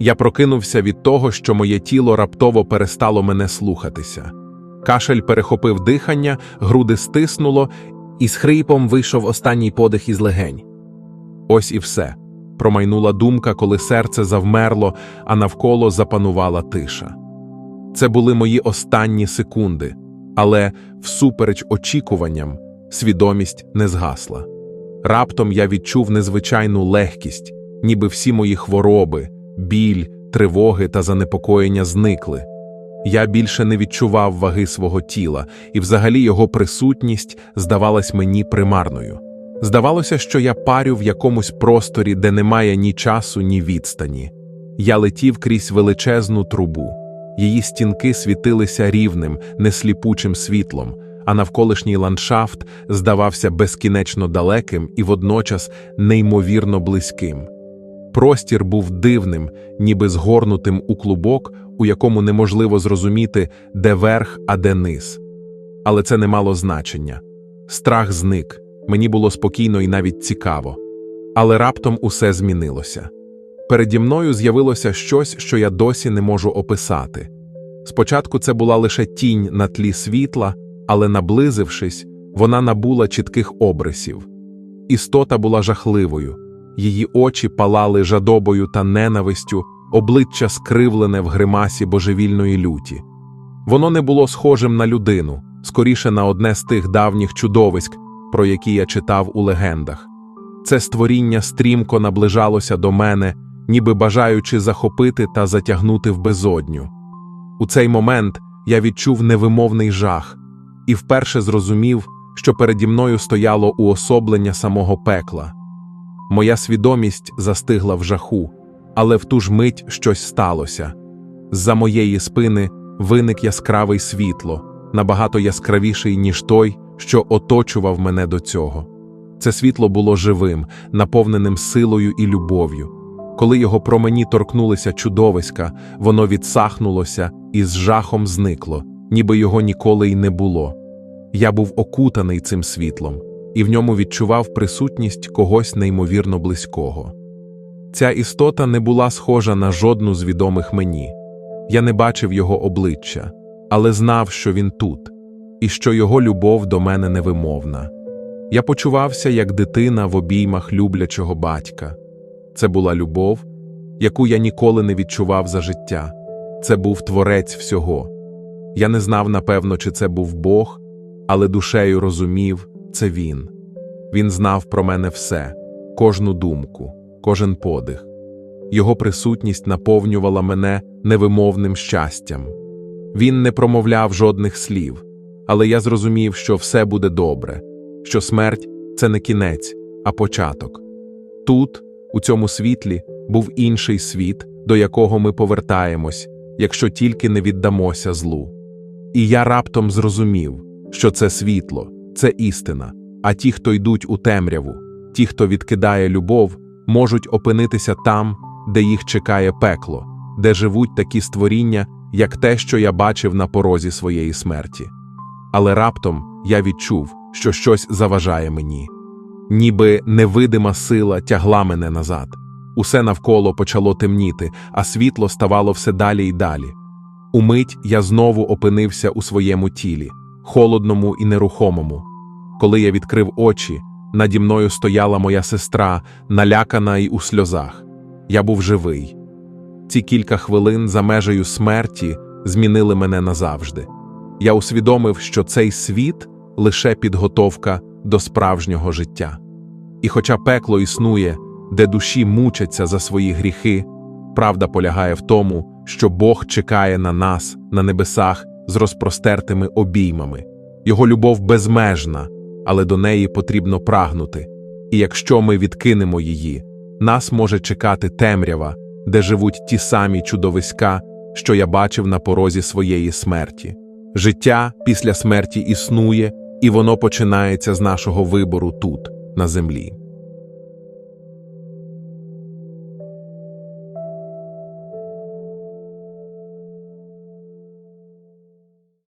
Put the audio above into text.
Я прокинувся від того, що моє тіло раптово перестало мене слухатися. Кашель перехопив дихання, груди стиснуло, і з хрипом вийшов останній подих із легень. Ось і все. Промайнула думка, коли серце завмерло, а навколо запанувала тиша. Це були мої останні секунди, але, всупереч очікуванням, свідомість не згасла. Раптом я відчув незвичайну легкість, ніби всі мої хвороби, біль, тривоги та занепокоєння зникли. Я більше не відчував ваги свого тіла, і взагалі його присутність здавалась мені примарною. Здавалося, що я парю в якомусь просторі, де немає ні часу, ні відстані. Я летів крізь величезну трубу. Її стінки світилися рівним, несліпучим світлом, а навколишній ландшафт здавався безкінечно далеким і водночас неймовірно близьким. Простір був дивним, ніби згорнутим у клубок, у якому неможливо зрозуміти, де верх, а де низ. Але це не мало значення. Страх зник, мені було спокійно і навіть цікаво. Але раптом усе змінилося. Переді мною з'явилося щось, що я досі не можу описати. Спочатку це була лише тінь на тлі світла, але наблизившись, вона набула чітких обрисів. Істота була жахливою, її очі палали жадобою та ненавистю, обличчя скривлене в гримасі божевільної люті. Воно не було схожим на людину, скоріше на одне з тих давніх чудовиськ, про які я читав у легендах. Це створіння стрімко наближалося до мене, ніби бажаючи захопити та затягнути в безодню. У цей момент я відчув невимовний жах і вперше зрозумів, що переді мною стояло уособлення самого пекла. Моя свідомість застигла в жаху, але в ту ж мить щось сталося. З-за моєї спини виник яскравий світло, набагато яскравіший, ніж той, що оточував мене до цього. Це світло було живим, наповненим силою і любов'ю. Коли його промені торкнулися чудовиська, воно відсахнулося і з жахом зникло, ніби його ніколи й не було. Я був окутаний цим світлом, і в ньому відчував присутність когось неймовірно близького. Ця істота не була схожа на жодну з відомих мені. Я не бачив його обличчя, але знав, що він тут, і що його любов до мене невимовна. Я почувався як дитина в обіймах люблячого батька. Це була любов, яку я ніколи не відчував за життя. Це був творець всього. Я не знав, напевно, чи це був Бог, але душею розумів це він. Він знав про мене все, кожну думку, кожен подих. Його присутність наповнювала мене невимовним щастям. Він не промовляв жодних слів, але я зрозумів, що все буде добре, що смерть це не кінець, а початок. Тут, у цьому світлі, був інший світ, до якого ми повертаємось, якщо тільки не віддамося злу. І я раптом зрозумів, що це світло, це істина, а ті, хто йдуть у темряву, ті, хто відкидає любов, можуть опинитися там, де їх чекає пекло, де живуть такі створіння, як те, що я бачив на порозі своєї смерті. Але раптом я відчув, що щось заважає мені. Ніби невидима сила тягла мене назад. Усе навколо почало темніти, а світло ставало все далі й далі. Умить я знову опинився у своєму тілі, холодному і нерухомому. Коли я відкрив очі, наді мною стояла моя сестра, налякана й у сльозах. Я був живий. Ці кілька хвилин за межею смерті змінили мене назавжди. Я усвідомив, що цей світ лише підготовка до справжнього життя. І хоча пекло існує, де душі мучаться за свої гріхи, правда полягає в тому, що Бог чекає на нас на небесах з розпростертими обіймами. Його любов безмежна, але до неї потрібно прагнути. І якщо ми відкинемо її, нас може чекати темрява, де живуть ті самі чудовиська, що я бачив на порозі своєї смерті. Життя після смерті існує, і воно починається з нашого вибору тут, на землі.